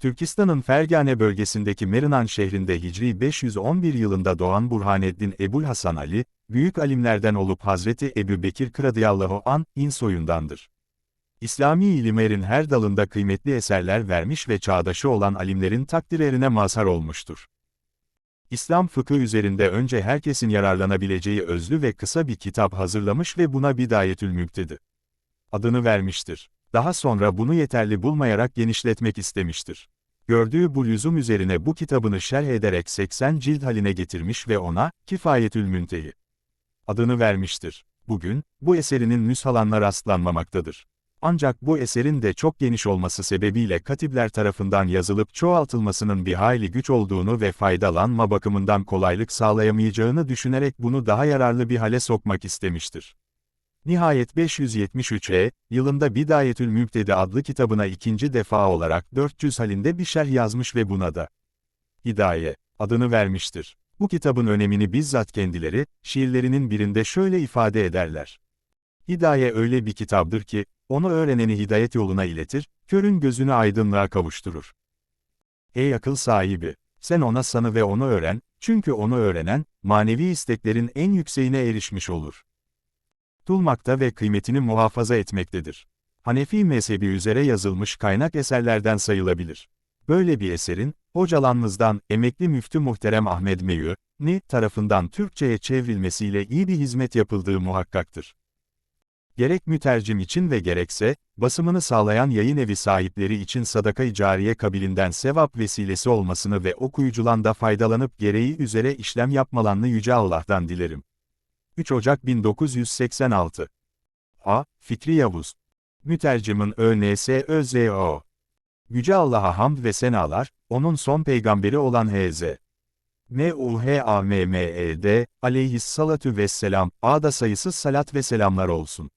Türkistan'ın Fergane bölgesindeki Merinan şehrinde Hicri 511 yılında doğan Burhaneddin Ebul Hasan Ali, büyük alimlerden olup Hazreti Ebu Bekir radıyallahu an in soyundandır. İslami ilimlerin her dalında kıymetli eserler vermiş ve çağdaşı olan alimlerin takdirlerine mazhar olmuştur. İslam fıkı üzerinde önce herkesin yararlanabileceği özlü ve kısa bir kitap hazırlamış ve buna Bidayetül Mübtedi adını vermiştir. Daha sonra bunu yeterli bulmayarak genişletmek istemiştir. Gördüğü bu lüzum üzerine bu kitabını şerh ederek 80 cilt haline getirmiş ve ona Kifayetül Müntehi adını vermiştir. Bugün, bu eserinin nüshalanla rastlanmamaktadır. Ancak bu eserin de çok geniş olması sebebiyle katipler tarafından yazılıp çoğaltılmasının bir hayli güç olduğunu ve faydalanma bakımından kolaylık sağlayamayacağını düşünerek bunu daha yararlı bir hale sokmak istemiştir. Nihayet 573'e, yılında Bidayetül Mübtedi adlı kitabına ikinci defa olarak 400 halinde bir şerh yazmış ve buna da Hidaye adını vermiştir. Bu kitabın önemini bizzat kendileri, şiirlerinin birinde şöyle ifade ederler. Hidaye öyle bir kitaptır ki, onu öğreneni hidayet yoluna iletir, körün gözünü aydınlığa kavuşturur. Ey akıl sahibi! Sen ona sanı ve onu öğren, çünkü onu öğrenen, manevi isteklerin en yükseğine erişmiş olur. Tutulmakta ve kıymetini muhafaza etmektedir. Hanefi mezhebi üzere yazılmış kaynak eserlerden sayılabilir. Böyle bir eserin, hocalanmızdan emekli müftü muhterem Ahmet Meyü, ni tarafından Türkçe'ye çevrilmesiyle iyi bir hizmet yapıldığı muhakkaktır. Gerek mütercim için ve gerekse, basımını sağlayan yayın evi sahipleri için sadaka-i cariye kabilinden sevap vesilesi olmasını ve okuyuculan da faydalanıp gereği üzere işlem yapmalarını Yüce Allah'tan dilerim. 3 Ocak 1986 A. Fikri Yavuz Mütercimin ÖNS ÖZO Yüce Allah'a hamd ve senalar, onun son peygamberi olan H.Z. M.U.H.A.M.M.E.D. aleyhissalatu vesselam, A'da sayısız salat ve selamlar olsun.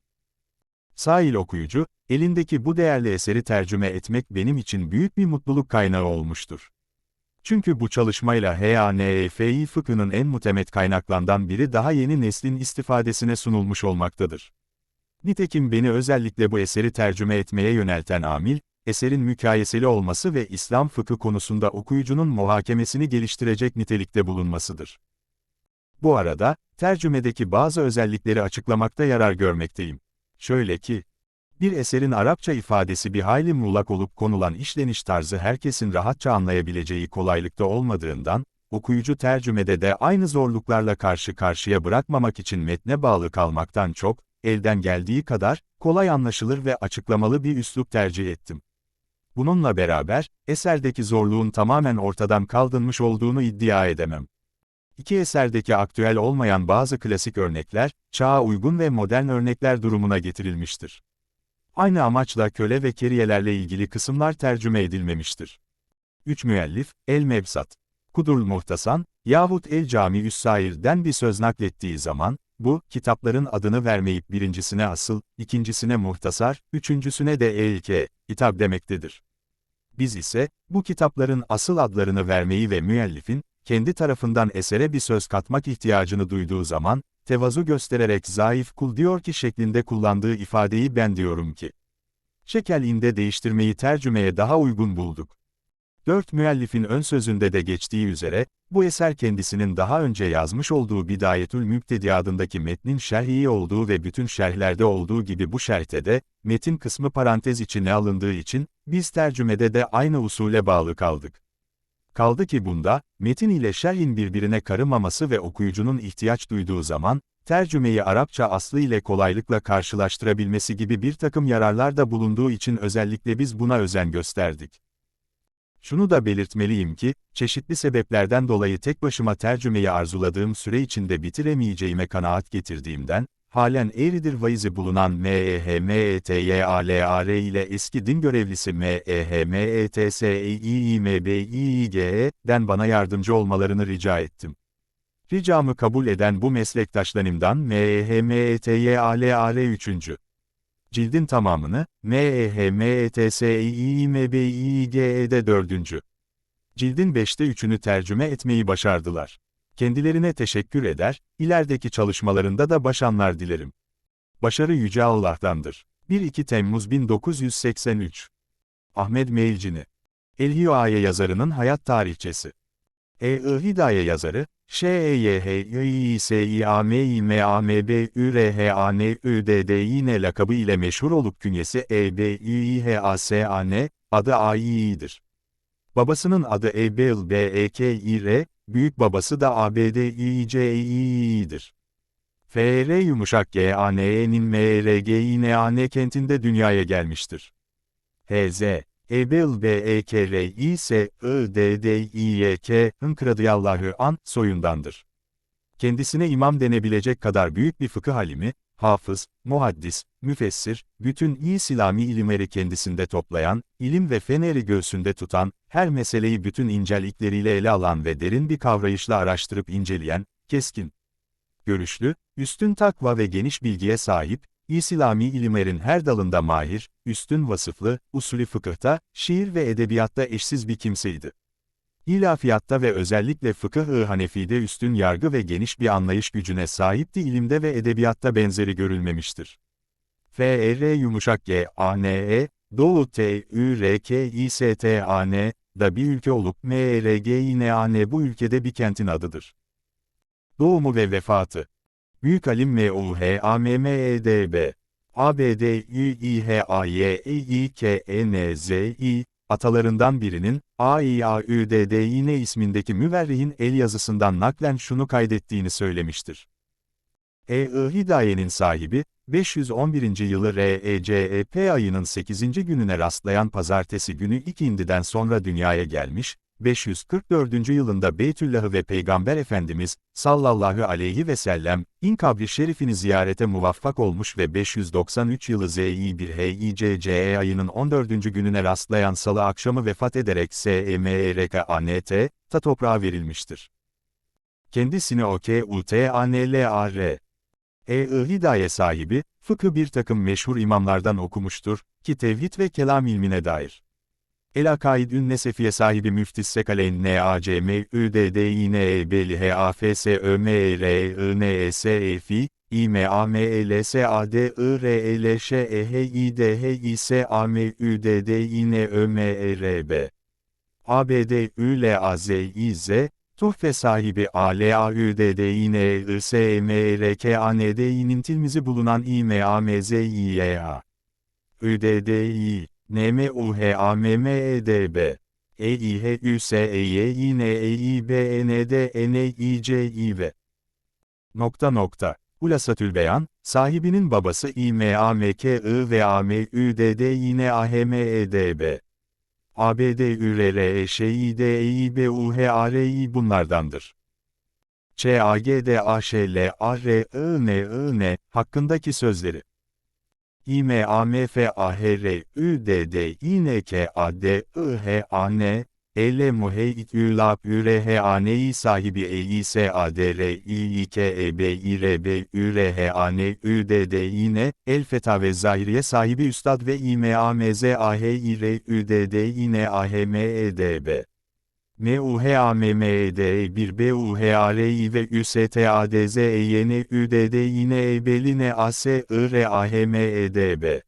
Sahil okuyucu, elindeki bu değerli eseri tercüme etmek benim için büyük bir mutluluk kaynağı olmuştur. Çünkü bu çalışmayla HANEFİ fıkhının en mutemet kaynaklardan biri daha yeni neslin istifadesine sunulmuş olmaktadır. Nitekim beni özellikle bu eseri tercüme etmeye yönelten amil, eserin mükayeseli olması ve İslam fıkı konusunda okuyucunun muhakemesini geliştirecek nitelikte bulunmasıdır. Bu arada, tercümedeki bazı özellikleri açıklamakta yarar görmekteyim. Şöyle ki, bir eserin Arapça ifadesi bir hayli muğlak olup konulan işleniş tarzı herkesin rahatça anlayabileceği kolaylıkta olmadığından, okuyucu tercümede de aynı zorluklarla karşı karşıya bırakmamak için metne bağlı kalmaktan çok, elden geldiği kadar, kolay anlaşılır ve açıklamalı bir üslup tercih ettim. Bununla beraber, eserdeki zorluğun tamamen ortadan kaldırmış olduğunu iddia edemem. İki eserdeki aktüel olmayan bazı klasik örnekler, çağa uygun ve modern örnekler durumuna getirilmiştir. Aynı amaçla köle ve keriyelerle ilgili kısımlar tercüme edilmemiştir. 3 müellif, El Mebsat, Kudurl Muhtasan, yahut El Cami Üssair'den bir söz naklettiği zaman, bu, kitapların adını vermeyip birincisine asıl, ikincisine muhtasar, üçüncüsüne de elke, hitap demektedir. Biz ise, bu kitapların asıl adlarını vermeyi ve müellifin, kendi tarafından esere bir söz katmak ihtiyacını duyduğu zaman, tevazu göstererek zayıf kul diyor ki şeklinde kullandığı ifadeyi ben diyorum ki. Şekelinde değiştirmeyi tercümeye daha uygun bulduk. Dört müellifin ön sözünde de geçtiği üzere, bu eser kendisinin daha önce yazmış olduğu Bidayetül Mübtedi adındaki metnin şerhi olduğu ve bütün şerhlerde olduğu gibi bu şerhte de, metin kısmı parantez içine alındığı için, biz tercümede de aynı usule bağlı kaldık. Kaldı ki bunda, metin ile şerhin birbirine karımaması ve okuyucunun ihtiyaç duyduğu zaman, tercümeyi Arapça aslı ile kolaylıkla karşılaştırabilmesi gibi bir takım yararlar da bulunduğu için özellikle biz buna özen gösterdik. Şunu da belirtmeliyim ki, çeşitli sebeplerden dolayı tek başıma tercümeyi arzuladığım süre içinde bitiremeyeceğime kanaat getirdiğimden, halen Eğridir vaizi bulunan MEHMETYALAR ile eski din görevlisi MEHMETSEİİMBİİG'den bana yardımcı olmalarını rica ettim. Ricamı kabul eden bu meslektaşlarımdan MEHMETYALAR 3. Cildin tamamını, MEHMETSEİİMBİİG'de 4. Cildin 5'te 3'ünü tercüme etmeyi başardılar. Kendilerine teşekkür eder, ilerideki çalışmalarında da başanlar dilerim. Başarı Yüce Allah'tandır. 1-2 Temmuz 1983 Ahmet Meilcini El-Hidaye yazarının hayat tarihçesi. E-I Hidaye yazarı, Ş-E-Y-H-Y-S-İ-A-M-İ-M-A-M-B-Ü-R-H-A-N-Ü-D-D-İ-N lakabı ile meşhur olup künyesi E-B-Ü-İ-H-A-S-A-N, adı A-İ'dir. Babasının adı Ebil B-E-K-İ-R, büyük babası da A-B-D-İ-C-İ-İ'dir. F-R yumuşak G-A-N-E'nin M-R-G-İ-N-A-N kentinde dünyaya gelmiştir. H.Z. Ebil B-E-K-R-İ ise I-D-D-İ-Y-K, Hınk radıyallahu an, soyundandır. Kendisine imam denebilecek kadar büyük bir fıkıh halimi, hafız, muhaddis, müfessir, bütün İslami ilimleri kendisinde toplayan, ilim ve feneri göğsünde tutan, her meseleyi bütün incelikleriyle ele alan ve derin bir kavrayışla araştırıp inceleyen, keskin, görüşlü, üstün takva ve geniş bilgiye sahip, İslami ilimlerin her dalında mahir, üstün vasıflı, usulü fıkıhta, şiir ve edebiyatta eşsiz bir kimseydi. İlafiyatta ve özellikle fıkıh-ı Hanefi'de üstün yargı ve geniş bir anlayış gücüne sahipti ilimde ve edebiyatta benzeri görülmemiştir. F-R yumuşak G, A-N-E, Doğu T-Ü-R-K-İ-S-T-A-N, da bir ülke olup M-E-R-G-İ-N-A-N bu ülkede bir kentin adıdır. Doğumu ve vefatı Büyük Alim M-U-H-A-M-M-E-D-B A-B-D-Ü-İ-H-A-Y-E-İ-K-E-N-Z-İ atalarından birinin, A-İ-A-Ü-D-D-İ-N ismindeki müverrihin el yazısından naklen şunu kaydettiğini söylemiştir. E-I Hidaye'nin sahibi, 511. yılı R-E-C-E-P ayının 8. gününe rastlayan pazartesi günü ikindiden sonra dünyaya gelmiş, 544. yılında Beytüllah'ı ve Peygamber Efendimiz, sallallahu aleyhi ve sellem, in kabri şerifini ziyarete muvaffak olmuş ve 593 yılı Z-İ-1-H-İ-C-C-E ayının 14. gününe rastlayan salı akşamı vefat ederek S-E-M-E-R-K-A-N-T, ta toprağa verilmiştir. Kendisini O-K-U-T-A-N-L-A-R. E-I Hidaye sahibi, fıkı bir takım meşhur imamlardan okumuştur, ki tevhid ve kelam ilmine dair. El-Akaid Ünnesefiye sahibi Müftis Sekaleyn N-A-C-M Ü-D-D-İ-N-E-B-L-H-A-F-S-Ö-M-E-R-I-N-E-S-E-F-İ İ-M-A-M-E-L-S-A-D-I-R-E-L-Ş-E-H-İ-D-D-İ-N-Ö-M-E-R-B A-B-D-Ü-L-A-Z-İ-Z Tuhfe sahibi A-L-A-Ü-D-D-İ-N-E-I-S-M-E-R-K-A-N-D-İ'nin tilmizi bulunan İ-M-A-M-Z-İ-Y-A Ü-D-D-İ N-M-U-H-A-M-M-E-D-B E-İ-H-Ü-S-E-Y-İ-N-E-İ-B-N-D-N-E-İ-V Nokta nokta. Ulasatül Beyan, sahibinin babası İ-M-A-M-K-I ve A-M-Ü-D-D-İ-N-A-H-M-E-D-B. A-B-D-Ü-R-R-E-Ş-İ-D-İ-B-U-H-A-R-İ bunlardandır. Ç-A-G-D-A-Ş-L-A-R-I-N-I-N hakkındaki sözleri. İ-M-A-M-F-A-H-R-Ü-D-D-İ-N-K-A-D-I-H-A-N, E-L-Muheyt-Ü-Lab-Ü-R-H-A-N-İ sahibi E-İ-S-A-D-R-İ-İ-K-E-B-İ-R-B-Ü-R-H-A-N-Ü-D-D-İ-N, El-Fetave Zahiriye sahibi Üstad ve İ-M-A-M-Z-A-H-İ-R-Ü-D-D-İ-N-A-H-M-E-D-B. M-U-H-A-M-M-E-D-1-B-U-H-A-R-İ ve Ü-S-T-A-D-Z-E-Y-N-Ü-D-D-İ-N-E-B-L-N-A-S-I-R-A-H-M-E-D-B.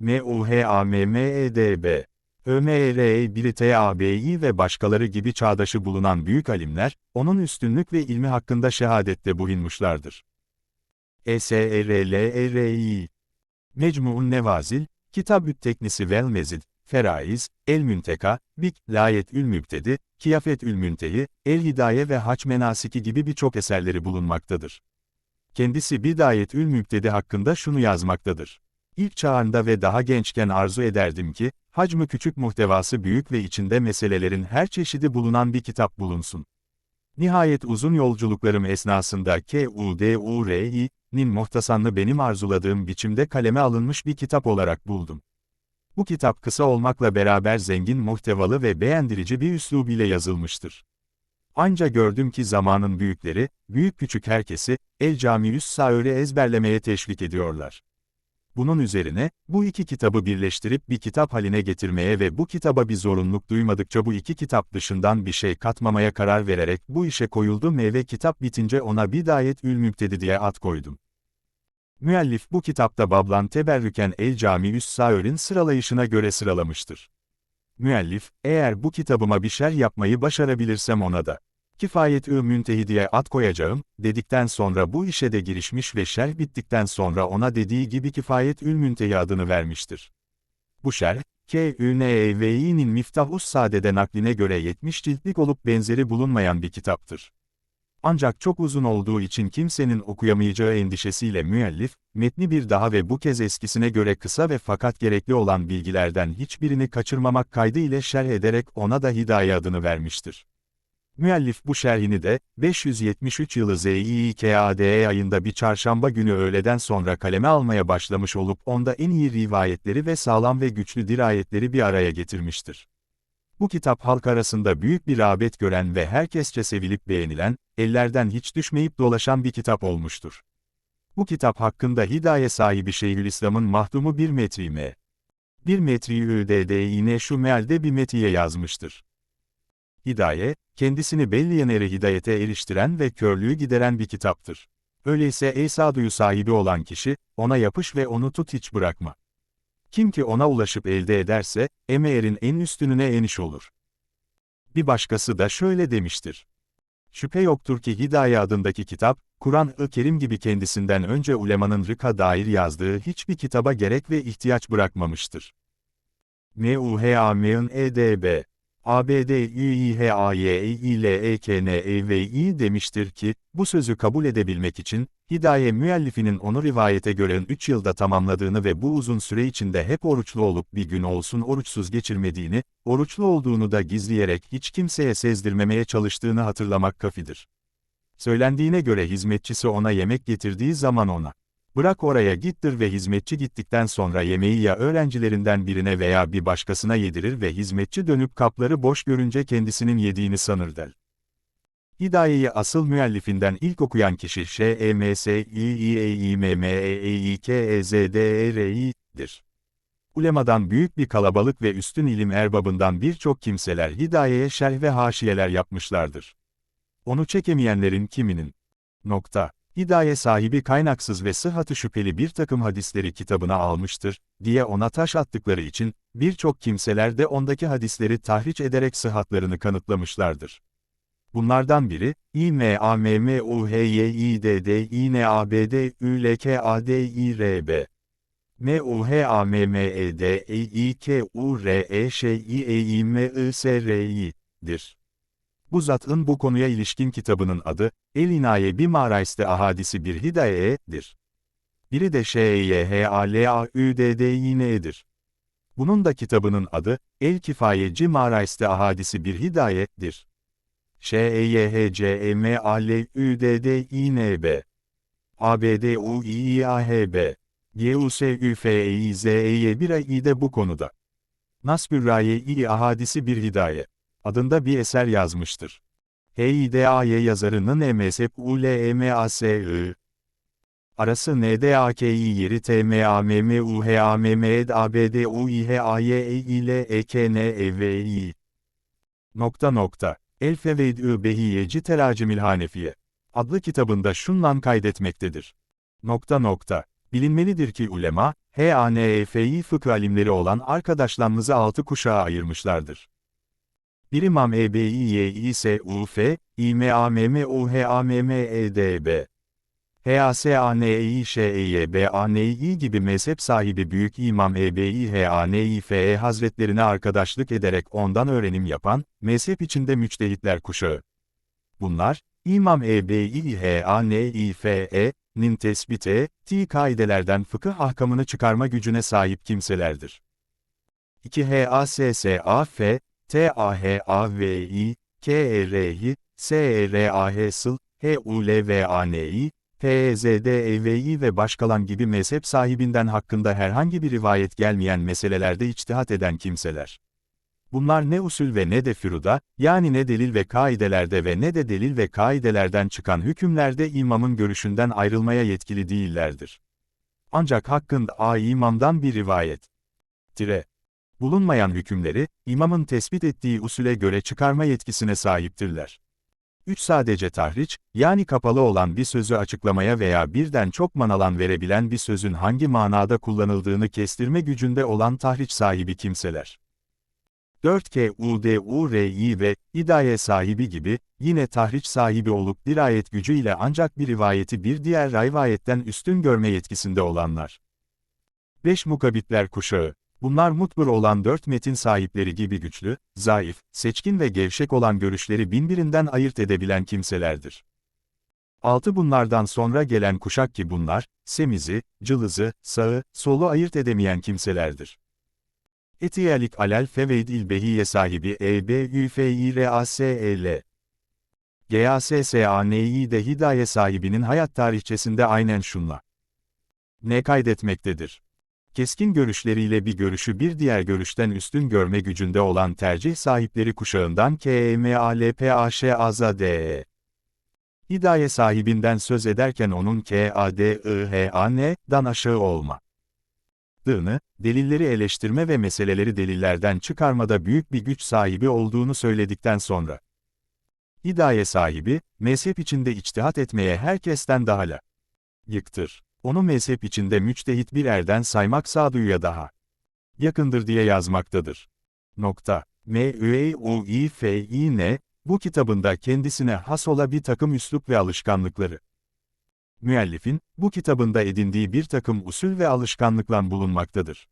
M-U-H-A-M-M-E-D-B. ÖMR-1-T-A-B-İ ve başkaları gibi çağdaşı bulunan büyük alimler, onun üstünlük ve ilmi hakkında şehadette bulunmuşlardır. E-S-R-L-E-R-İ Mecmu'un Nevazil, Kitab-ü Teknisi vel Mezid, Feraiz, El-Münteka, Bik, Layet-ül Mübtedi, Kıyafet-ül Müntehi, El-Hidaye ve Haç Menasiki gibi birçok eserleri bulunmaktadır. Kendisi Bidayet-ül Mübtedi hakkında şunu yazmaktadır. İlk çağında ve daha gençken arzu ederdim ki, hacmı küçük muhtevası büyük ve içinde meselelerin her çeşidi bulunan bir kitap bulunsun. Nihayet uzun yolculuklarım esnasında K.U.D.U.R.İ'nin muhtasanını benim arzuladığım biçimde kaleme alınmış bir kitap olarak buldum. Bu kitap kısa olmakla beraber zengin muhtevalı ve beğendirici bir üslub ile yazılmıştır. Anca gördüm ki zamanın büyükleri, büyük küçük herkesi, El Camiüs Saör'i ezberlemeye teşvik ediyorlar. Bunun üzerine, bu iki kitabı birleştirip bir kitap haline getirmeye ve bu kitaba bir zorunluluk duymadıkça bu iki kitap dışından bir şey katmamaya karar vererek bu işe koyuldum ve kitap bitince ona Bidayet Ül Mübtedi diye ad koydum. Müellif bu kitapta Bablan Teberrüken El Camiüs Saör'in sıralayışına göre sıralamıştır. Müellif, eğer bu kitabıma bir şer yapmayı başarabilirsem ona da Kifayet-ü Müntehidiye ad koyacağım, dedikten sonra bu işe de girişmiş ve şerh bittikten sonra ona dediği gibi Kifayet-ül Müntehi adını vermiştir. Bu şerh, K.Ü.N.E.V.İ'nin Miftah-us Sade'de nakline göre 70 ciltlik olup benzeri bulunmayan bir kitaptır. Ancak çok uzun olduğu için kimsenin okuyamayacağı endişesiyle müellif, metni bir daha ve bu kez eskisine göre kısa ve fakat gerekli olan bilgilerden hiçbirini kaçırmamak kaydı ile şerh ederek ona da Hidaye adını vermiştir. Müellif bu şerhini de, 573 yılı ZİKADE ayında bir çarşamba günü öğleden sonra kaleme almaya başlamış olup onda en iyi rivayetleri ve sağlam ve güçlü dirayetleri bir araya getirmiştir. Bu kitap halk arasında büyük bir rağbet gören ve herkesçe sevilip beğenilen, ellerden hiç düşmeyip dolaşan bir kitap olmuştur. Bu kitap hakkında hidaye sahibi Şeyhülislam'ın mahdumu bir metrime. Bir metri yine şu mealde bir metiye yazmıştır. Hidaye, kendisini belli ere hidayete eriştiren ve körlüğü gideren bir kitaptır. Öyleyse ey sağduyu sahibi olan kişi, ona yapış ve onu tut hiç bırakma. Kim ki ona ulaşıp elde ederse, emeğerin en üstününe eniş olur. Bir başkası da şöyle demiştir. Şüphe yoktur ki Hidaye adındaki kitap, Kur'an-ı Kerim gibi kendisinden önce ulemanın rıka dair yazdığı hiçbir kitaba gerek ve ihtiyaç bırakmamıştır. M.U.H.A.M.'ın E.D.B. ABD UİHAYEİLEKNEVİ demiştir ki, bu sözü kabul edebilmek için, Hidaye müellifinin onu rivayete göre 3 yılda tamamladığını ve bu uzun süre içinde hep oruçlu olup bir gün olsun oruçsuz geçirmediğini, oruçlu olduğunu da gizleyerek hiç kimseye sezdirmemeye çalıştığını hatırlamak kafidir. Söylendiğine göre hizmetçisi ona yemek getirdiği zaman ona, Bırak oraya gittir ve hizmetçi gittikten sonra yemeği ya öğrencilerinden birine veya bir başkasına yedirir ve hizmetçi dönüp kapları boş görünce kendisinin yediğini sanır der. Hidayeyi asıl müellifinden ilk okuyan kişi Ş.E.M.S.İ.İ.E.İ.M.M.E.İ.K.E.Z.D.E.R.İ'dir. Ulemadan büyük bir kalabalık ve üstün ilim erbabından birçok kimseler Hidaye'ye şerh ve haşiyeler yapmışlardır. Onu çekemeyenlerin kiminin? Nokta. Hidaye sahibi kaynaksız ve sıhhatı şüpheli bir takım hadisleri kitabına almıştır, diye ona taş attıkları için, birçok kimseler de ondaki hadisleri tahriç ederek sıhhatlarını kanıtlamışlardır. Bunlardan biri, İ-M-A-M-M-U-H-Y-İ-D-D-İ-N-A-B-D-Ü-L-K-A-D-İ-R-B. M-U-H-A-M-M-E-D-E-İ-K-U-R-E-Ş-İ-E-İ-M-I-S-R-İ'dir. Bu zatın bu konuya ilişkin kitabının adı, El-İnaye bir Maraiste Ahadisi bir Hidaye'dir. Biri de Ş-E-Y-H-A-L-A-Ü-D-D-İ-N'dir. Bunun da kitabının adı, El-Kifayeci Maraiste Ahadisi bir Hidaye'dir. Ş-E-Y-H-C-M-A-L-Ü-D-D-İ-N-B. A-B-D-U-İ-A-H-B. G-U-S-Ü-F-E-İ-Z-E-Y bir ayı de bu konuda. Nasbürraye-i Ahadisi bir Hidaye adında bir eser yazmıştır. HİDAY yazarının MSFULEMASI arası NDAKİ yeri TMAMMUHAMMEDABDUİHAYEİLEKNEVİ nokta nokta El Feveidü Behiyeci Teracimil Hanefiye adlı kitabında şundan kaydetmektedir. Nokta nokta Bilinmelidir ki ulema, HANEFİ fıkıh alimleri olan arkadaşlarımızı altı kuşağa ayırmışlardır. Bir imam EBİYİSUF, İMAMMUHAMMEDB. HASANEİŞEYBANİ gibi mezhep sahibi Büyük İmam EBİHANİFE Hazretlerine arkadaşlık ederek ondan öğrenim yapan, mezhep içinde müçtehitler kuşağı. Bunlar, İmam EBİHANİFE'nin tespit ettiği kaidelerden fıkıh ahkamını çıkarma gücüne sahip kimselerdir. 2 HASSAF, T-A-H-A-V-I, K-E-R-H, S-E-R-A-H sıl, H-U-L-V-A-N-I, P-E-Z-D-E-V-I ve başkalan gibi mezhep sahibinden hakkında herhangi bir rivayet gelmeyen meselelerde içtihat eden kimseler. Bunlar ne usul ve ne de füruda, yani ne delil ve kaidelerde ve ne de delil ve kaidelerden çıkan hükümlerde imamın görüşünden ayrılmaya yetkili değillerdir. Ancak hakkında a imamdan bir rivayet. Tire bulunmayan hükümleri, imamın tespit ettiği usule göre çıkarma yetkisine sahiptirler. 3. Sadece tahriç, yani kapalı olan bir sözü açıklamaya veya birden çok manalan verebilen bir sözün hangi manada kullanıldığını kestirme gücünde olan tahriç sahibi kimseler. 4K UDURI ve hidaye sahibi gibi, yine tahriç sahibi olup dirayet gücüyle ancak bir rivayeti bir diğer rivayetten üstün görme yetkisinde olanlar. 5 Mukabitler kuşağı. Bunlar mutbur olan dört metin sahipleri gibi güçlü, zayıf, seçkin ve gevşek olan görüşleri binbirinden ayırt edebilen kimselerdir. Altı bunlardan sonra gelen kuşak ki bunlar, semizi, cılızı, sağı, solu ayırt edemeyen kimselerdir. Etiyelik alel feveyd ilbehiye sahibi E B Ü F İ R A S E L. GASSANİ de hidaye sahibinin hayat tarihçesinde aynen şunla. Ne kaydetmektedir? Keskin görüşleriyle bir görüşü bir diğer görüşten üstün görme gücünde olan tercih sahipleri kuşağından KEMALPAŞAZDE. Hidaye sahibinden söz ederken onun KADIHAN'dan aşağı olma. Dığını, delilleri eleştirme ve meseleleri delillerden çıkarmada büyük bir güç sahibi olduğunu söyledikten sonra. Hidaye sahibi, mezhep içinde içtihat etmeye herkesten daha la. Yıktır. Onu mezhep içinde müçtehit bir erden saymak sağduyuya daha yakındır diye yazmaktadır. Nokta. M-Ü-E-U-İ-F-İ-N, bu kitabında kendisine has ola bir takım üslup ve alışkanlıkları. Müellifin, bu kitabında edindiği bir takım usul ve alışkanlıkla bulunmaktadır.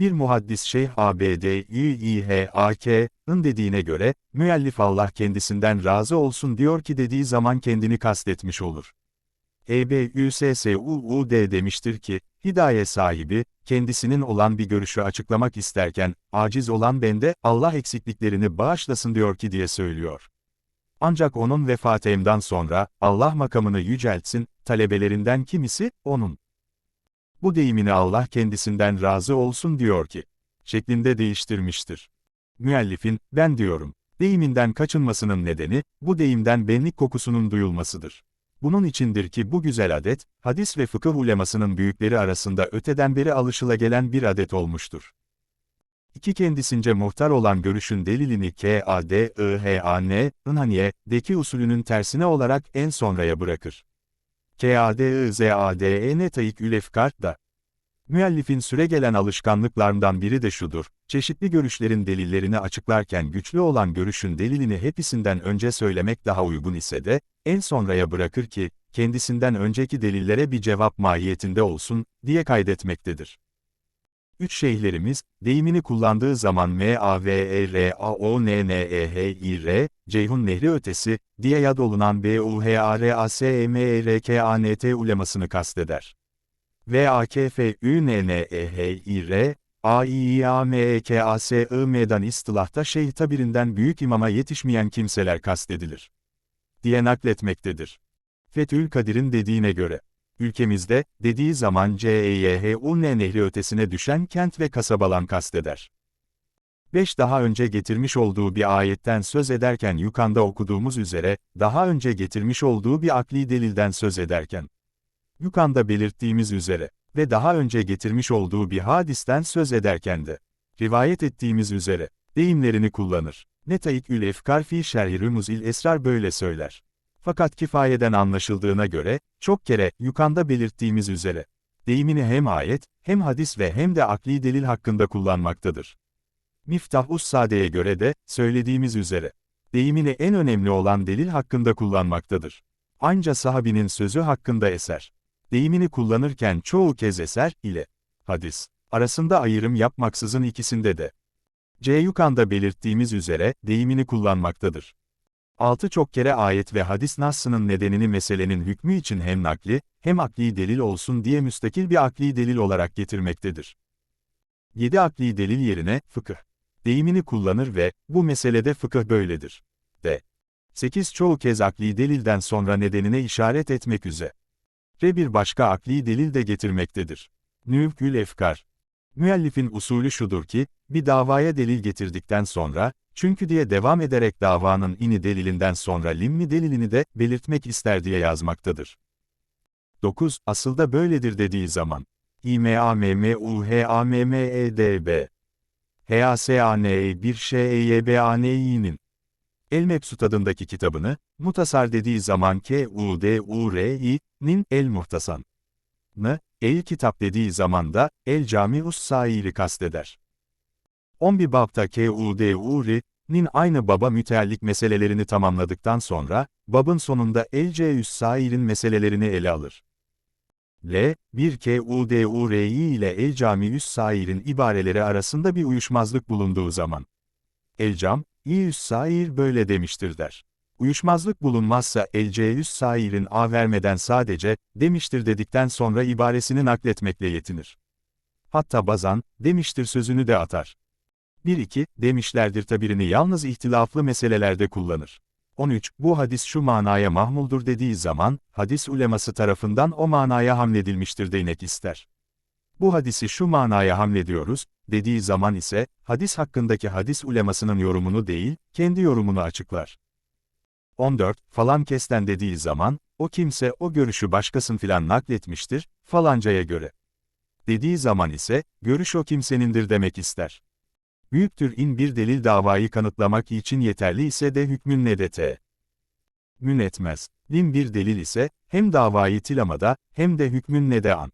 Bir muhaddis Şeyh A.B.D.İ.İ.H.A.K.'ın dediğine göre, müellif Allah kendisinden razı olsun diyor ki dediği zaman kendini kastetmiş olur. EBÜSSUUD demiştir ki, hidaye sahibi, kendisinin olan bir görüşü açıklamak isterken, aciz olan bende, Allah eksikliklerini bağışlasın diyor ki diye söylüyor. Ancak onun vefatından sonra, Allah makamını yüceltsin, talebelerinden kimisi, onun. Bu deyimini Allah kendisinden razı olsun diyor ki, şeklinde değiştirmiştir. Müellifin, ben diyorum, deyiminden kaçınmasının nedeni, bu deyimden benlik kokusunun duyulmasıdır. Bunun içindir ki bu güzel adet, hadis ve fıkıh ulemasının büyükleri arasında öteden beri alışıla bir adet olmuştur. İki kendisince muhtar olan görüşün delilini K-A-D-I-H-A-N, deki usulünün tersine olarak en sonraya bırakır. K-A-D-I-Z-A-D-E-N tayik ülefkar da. Müellifin süregelen alışkanlıklarından biri de şudur, çeşitli görüşlerin delillerini açıklarken güçlü olan görüşün delilini hepsinden önce söylemek daha uygun ise de, en sonraya bırakır ki, kendisinden önceki delillere bir cevap mahiyetinde olsun, diye kaydetmektedir. Üç şeyhlerimiz, deyimini kullandığı zaman M-A-V-E-R-A-O-N-N-E-H-I-R, Ceyhun Nehri ötesi, diye yad olunan B-U-H-A-R-A-S-E-M-E-R-K-A-N-T ulemasını kasteder. V-A-K-F-Ü-N-N-E-H-I-R, A-İ-A-M-E-K-A-S-I-M'dan istılahta şeyh tabirinden büyük imama yetişmeyen kimseler kastedilir. Diye nakletmektedir. Fethül Kadir'in dediğine göre, ülkemizde, dediği zaman C-E-Y-H-U-N nehri ötesine düşen kent ve kasabalan kasteder. 5 daha önce getirmiş olduğu bir ayetten söz ederken yukarıda okuduğumuz üzere, daha önce getirmiş olduğu bir akli delilden söz ederken, yukarıda belirttiğimiz üzere ve daha önce getirmiş olduğu bir hadisten söz ederken de, rivayet ettiğimiz üzere, deyimlerini kullanır. Netayik ül efkar fi şerhi rümuzil esrar böyle söyler. Fakat kifayeden anlaşıldığına göre, çok kere, yukanda belirttiğimiz üzere, deyimini hem ayet, hem hadis ve hem de akli delil hakkında kullanmaktadır. Miftah-us Sade'ye göre de, söylediğimiz üzere, deyimini en önemli olan delil hakkında kullanmaktadır. Anca sahabinin sözü hakkında eser. Deyimini kullanırken çoğu kez eser ile hadis arasında ayrım yapmaksızın ikisinde de. C yukarıda belirttiğimiz üzere deyimini kullanmaktadır. 6 çok kere ayet ve hadis nassının nedenini meselenin hükmü için hem nakli, hem akli delil olsun diye müstakil bir akli delil olarak getirmektedir. 7 akli delil yerine, fıkıh, deyimini kullanır ve, bu meselede fıkıh böyledir. D. 8 çoğu kez akli delilden sonra nedenine işaret etmek üzere. Ve bir başka akli delil de getirmektedir. Nüvkül efkar. Müellifin usulü şudur ki, bir davaya delil getirdikten sonra, çünkü diye devam ederek davanın ini delilinden sonra limmi delilini de belirtmek ister diye yazmaktadır. 9. Asılda böyledir dediği zaman. İMAMMUHAMMEDB HASANE bir şeyeybani'nin El Mebsut adındaki kitabını, Mutasar dediği zaman K-U-D-U-R-İ'nin El Muhtasan. N, El Kitap dediği zaman da El Camius Sairi kasteder. 11 babta KUDUR'nin aynı baba müteallik meselelerini tamamladıktan sonra, babın sonunda elce üs sailin meselelerini ele alır. L, 1 KUDURI ile el cami üs sailin ibareleri arasında bir uyuşmazlık bulunduğu zaman. El cam, İüs sair böyle demiştir der. Uyuşmazlık bulunmazsa elceüs sairin a vermeden sadece, demiştir dedikten sonra ibaresini nakletmekle yetinir. Hatta bazan, demiştir sözünü de atar. 1-2, demişlerdir tabirini yalnız ihtilaflı meselelerde kullanır. 13. Bu hadis şu manaya mahmuldur dediği zaman, hadis uleması tarafından o manaya hamledilmiştir demek ister. Bu hadisi şu manaya hamlediyoruz, dediği zaman ise, hadis hakkındaki hadis ulemasının yorumunu değil, kendi yorumunu açıklar. 14. Falan kesten dediği zaman, o kimse o görüşü başkasın filan nakletmiştir, falancaya göre. Dediği zaman ise, görüş o kimsenindir demek ister. Büyüktür in bir delil davayı kanıtlamak için yeterli ise de hükmün nedete. Mün etmez. Din bir delil ise, hem davayı tilamada, hem de hükmün nede an.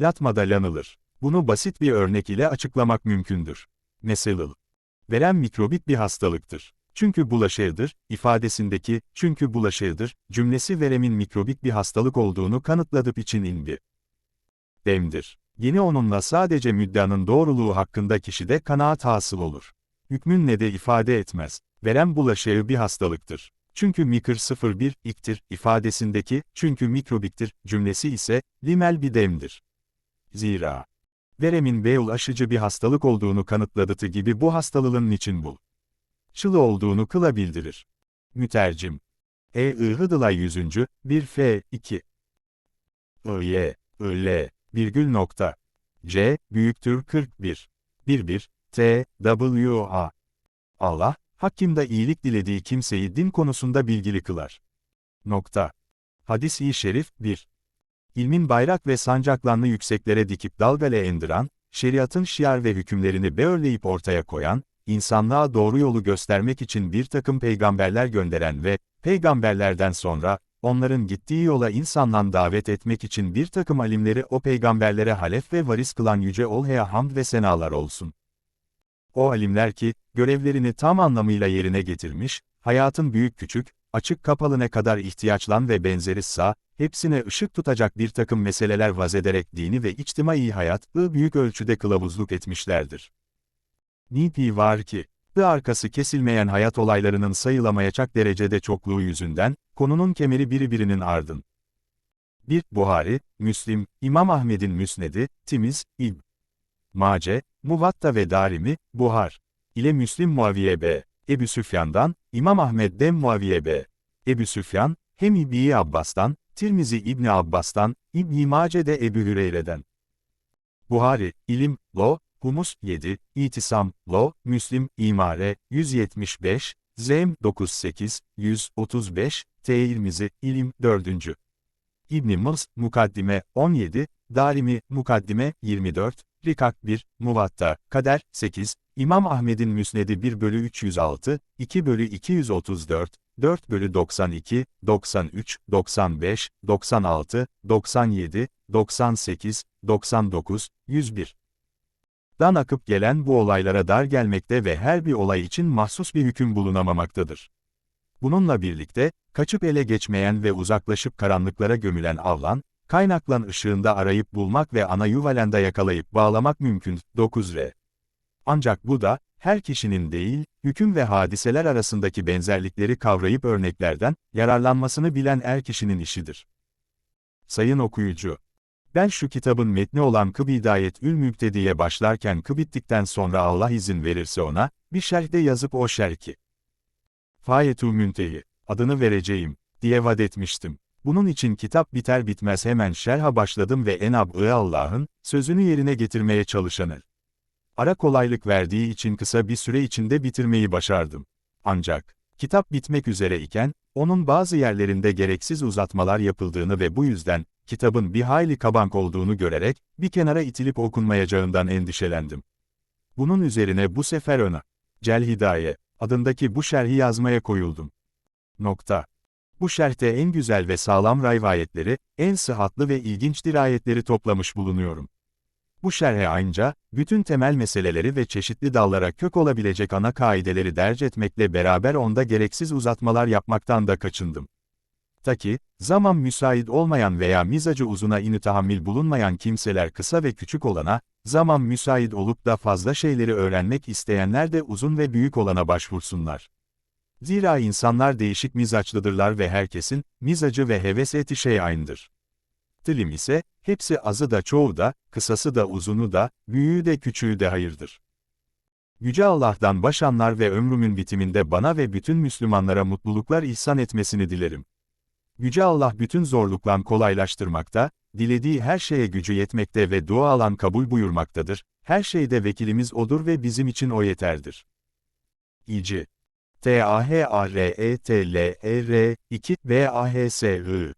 Latmada lanılır. Bunu basit bir örnek ile açıklamak mümkündür. Mesela, veren mikrobik bir hastalıktır. Çünkü bulaşığıdır, ifadesindeki, çünkü bulaşığıdır, cümlesi veremin mikrobik bir hastalık olduğunu kanıtladıp için indi. Demdir. Yeni onunla sadece müddeanın doğruluğu hakkında kişide kanaat hasıl olur. Hükmün ne de ifade etmez. Veren bulaşığı bir hastalıktır. Çünkü mikır 01, iktir, ifadesindeki, çünkü mikrobiktir, cümlesi ise, limel bir demdir. Zira, veremin beul aşıcı bir hastalık olduğunu kanıtladığı gibi bu hastalığın için bul. Çılı olduğunu kıla bildirir. Mütercim. E I Hıdılay 100. 1 F 2 I Y L virgül nokta. C büyüktür 41. 11 T W A Allah, Hakkim'de iyilik dilediği kimseyi din konusunda bilgili kılar. Nokta. Hadis-i Şerif 1. İlmin bayrak ve sancaklanlı yükseklere dikip dalgale endiran, şeriatın şiar ve hükümlerini beörleyip ortaya koyan, insanlığa doğru yolu göstermek için bir takım peygamberler gönderen ve, peygamberlerden sonra, onların gittiği yola insandan davet etmek için bir takım alimleri o peygamberlere halef ve varis kılan Yüce Olhe'ye hamd ve senalar olsun. O alimler ki, görevlerini tam anlamıyla yerine getirmiş, hayatın büyük küçük, açık kapalı ne kadar ihtiyaçlan ve benzeri sağ, hepsine ışık tutacak bir takım meseleler vazederek dini ve içtimai hayatı büyük ölçüde kılavuzluk etmişlerdir. Nipi var ki, dı arkası kesilmeyen hayat olaylarının sayılamayacak derecede çokluğu yüzünden, konunun kemeri biri birinin ardın. 1. Buhari, Müslim, İmam Ahmed'in Müsnedi, Timiz, İb. Mace, Muvatta ve Darimi, Buhar. ile Müslim Muaviye B. Ebu Süfyan'dan, İmam Ahmed dem Muaviye B. Ebu Süfyan, hem İbni Abbas'tan, Tirmizi İbni Abbas'tan, İbni Mace'de Ebu Hüreyre'den. Buhari, İlim, Lo, Humus 7, İtisam, Lo, Müslim, İmare, 175, Zem 98, 135, Tirmizi, İlim 4. İbni Mukaddime, 17, Darimi, Mukaddime, 24, Rikak 1, Muvatta, Kader, 8, İmam Ahmed'in Müsnedi 1 bölü 306, 2 bölü 234, 4 bölü 92, 93, 95, 96, 97, 98, 99, 101. Dan akıp gelen bu olaylara dar gelmekte ve her bir olay için mahsus bir hüküm bulunamamaktadır. Bununla birlikte, kaçıp ele geçmeyen ve uzaklaşıp karanlıklara gömülen avlan, kaynaklan ışığında arayıp bulmak ve ana yuvalenda yakalayıp bağlamak mümkün. 9 R. Ancak bu da, her kişinin değil, hüküm ve hadiseler arasındaki benzerlikleri kavrayıp örneklerden, yararlanmasını bilen er kişinin işidir. Sayın okuyucu, ben şu kitabın metni olan Kıbidayet Ül Mübtedi'ye başlarken kıbittikten sonra Allah izin verirse ona, bir şerhde yazıp o şerki. Fayetul Müntehi, adını vereceğim, diye vaat etmiştim. Bunun için kitap biter bitmez hemen şerha başladım ve Enab-ı Allah'ın, sözünü yerine getirmeye çalışanı. Ara kolaylık verdiği için kısa bir süre içinde bitirmeyi başardım. Ancak, kitap bitmek üzere iken, onun bazı yerlerinde gereksiz uzatmalar yapıldığını ve bu yüzden, kitabın bir hayli kabank olduğunu görerek, bir kenara itilip okunmayacağından endişelendim. Bunun üzerine bu sefer öne, Cel Hidaye, adındaki bu şerhi yazmaya koyuldum. Nokta. Bu şerhte en güzel ve sağlam rivayetleri, en sıhhatlı ve ilginç dirayetleri toplamış bulunuyorum. Bu şerhe aynca, bütün temel meseleleri ve çeşitli dallara kök olabilecek ana kaideleri derc etmekle beraber onda gereksiz uzatmalar yapmaktan da kaçındım. Ta ki, zaman müsait olmayan veya mizacı uzuna ini tahammül bulunmayan kimseler kısa ve küçük olana, zaman müsait olup da fazla şeyleri öğrenmek isteyenler de uzun ve büyük olana başvursunlar. Zira insanlar değişik mizaçlıdırlar ve herkesin, mizacı ve heves eti şey aynıdır. Dilim ise, hepsi azı da çoğu da, kısası da uzunu da, büyüğü de küçüğü de hayırdır. Yüce Allah'tan başanlar ve ömrümün bitiminde bana ve bütün Müslümanlara mutluluklar ihsan etmesini dilerim. Yüce Allah bütün zorluklan kolaylaştırmakta, dilediği her şeye gücü yetmekte ve dua alan kabul buyurmaktadır, her şeyde vekilimiz O'dur ve bizim için O yeterdir. İci. T-A-H-A-R-E-T-L-E-R, 2, V-A-H-S-I